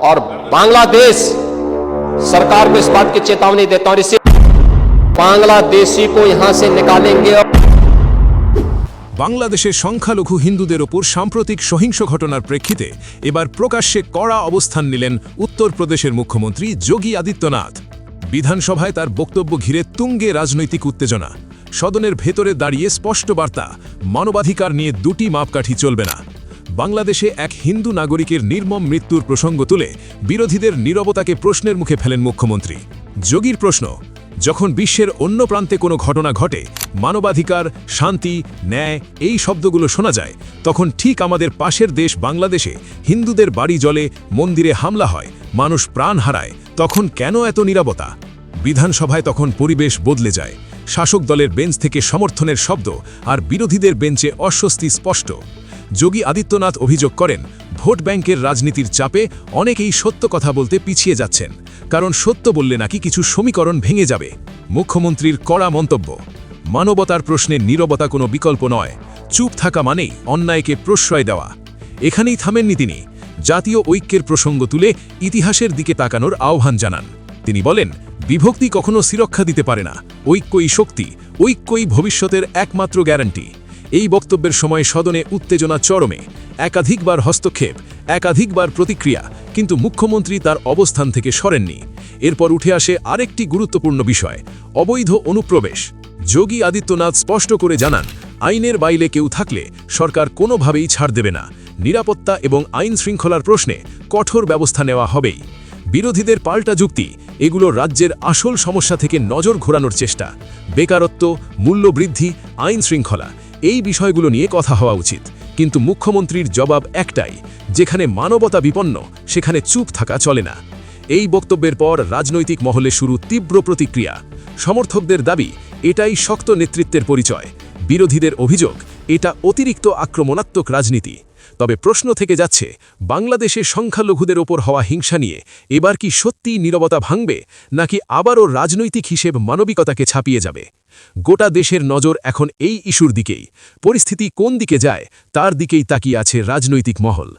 और बांग्लादेश सरकार को इस बात की चेतावनी देता हूं और इसे बांग्लादेशी को यहां से निकालेंगे और বাংলাদেশের সংখ্যালঘু হিন্দুদের ওপর সাম্প্রতিক সহিংস ঘটনার প্রেক্ষিতে এবার প্রকাশ্যে কড়া অবস্থান নিলেন উত্তরপ্রদেশের মুখ্যমন্ত্রী যোগী আদিত্যনাথ বিধানসভায় তার বক্তব্য ঘিরে তুঙ্গে রাজনৈতিক উত্তেজনা সদনের ভেতরে দাঁড়িয়ে স্পষ্ট বার্তা মানবাধিকার নিয়ে দুটি মাপকাঠি চলবে না বাংলাদেশে এক হিন্দু নাগরিকের নির্মম মৃত্যুর প্রসঙ্গ তুলে বিরোধীদের নীরবতাকে প্রশ্নের মুখে ফেলেন মুখ্যমন্ত্রী। যোগীর প্রশ্ন, যখন বিশ্বের অন্য প্রান্তে কোনো ঘটনা ঘটে, মানবাধিকার, শান্তি, ন্যায়, এই শব্দগুলো শোনা যায়, তখন ঠিক আমাদের পাশের দেশ বাংলাদেশে হিন্দুদের বাড়ি জলে মন্দিরে হামলা হয়, মানুষ প্রাণ হারায়, তখন কেন এত নিরাপত্তা বিধানসভায় তখন পরিবেশ বদলে যায়, শাসক দলের বেঞ্চ থেকে সমর্থনের শব্দ আর বিরোধীদের বেঞ্চে অস্বস্তি স্পষ্ট। যোগী আদিত্যনাথ অভিযোগ করেন, ভোট ব্যাংকের রাজনীতির চাপে অনেকেই সত্য কথা বলতে পিছিয়ে যাচ্ছেন, কারণ সত্য বললে নাকি কিছু সমীকরণ ভেঙে যাবে। মুখ্যমন্ত্রীর কড়া মন্তব্য, মানবতার প্রশ্নে নীরবতা কোনো বিকল্প নয়, চুপ থাকা মানেই অন্যায়কে প্রশ্রয় দেওয়া। এখানেই থামেননি তিনি, জাতীয় ঐক্যের প্রসঙ্গ তুলে ইতিহাসের দিকে তাকানোর আহ্বান জানান। তিনি বলেন, বিভক্তি কখনো সুরক্ষা দিতে পারে না, ঐক্যই শক্তি, ঐক্যই ভবিষ্যতের একমাত্র গ্যারান্টি। এই বক্তব্যের সময় সদনে উত্তেজনা চরমে। একাধিকবার হস্তক্ষেপ, একাধিকবার প্রতিক্রিয়া, কিন্তু মুখ্যমন্ত্রী তার অবস্থান থেকে সরেননি। এরপর উঠে আসে আরেকটি গুরুত্বপূর্ণ বিষয়, অবৈধ অনুপ্রবেশ। যোগী আদিত্যনাথ স্পষ্ট করে জানান, আইনের বাইলে কেউ থাকলে সরকার কোনোভাবেই ছাড় দেবে না। নিরাপত্তা এবং আইন শৃঙ্খলার প্রশ্নে কঠোর ব্যবস্থা নেওয়া হবেই। বিরোধীদের পাল্টা যুক্তি, এগুলো রাজ্যের আসল সমস্যা থেকে নজর ঘোরানোর চেষ্টা। বেকারত্ব, মূল্যবৃদ্ধি, আইন শৃঙ্খলা এই বিষয়গুলো নিয়ে কথা হওয়া উচিত। কিন্তু মুখ্যমন্ত্রীর জবাব একটাই, যেখানে মানবতা বিপন্ন, সেখানে চুপ থাকা চলে না। এই বক্তব্যের পর রাজনৈতিক মহলে শুরু তীব্র প্রতিক্রিয়া। সমর্থকদের দাবি, এটাই শক্ত নেতৃত্বের পরিচয়। বিরোধীদের অভিযোগ এটা অতিরিক্ত আক্রমণাত্মক রাজনীতি। তবে প্রশ্ন থেকে যাচ্ছে, বাংলাদেশে সংখ্যালঘুদের ওপর হওয়া হিংসা নিয়ে এবার কি সত্যিই নিরবতা ভাঙবে, নাকি আবারও রাজনৈতিক হিসেব মানবিকতাকে ছাপিয়ে যাবে? গোটা দেশের নজর এখন এই ইস্যুর দিকেই। পরিস্থিতি কোন দিকে যায়, তার দিকেই তাকিয়ে আছে রাজনৈতিক মহল।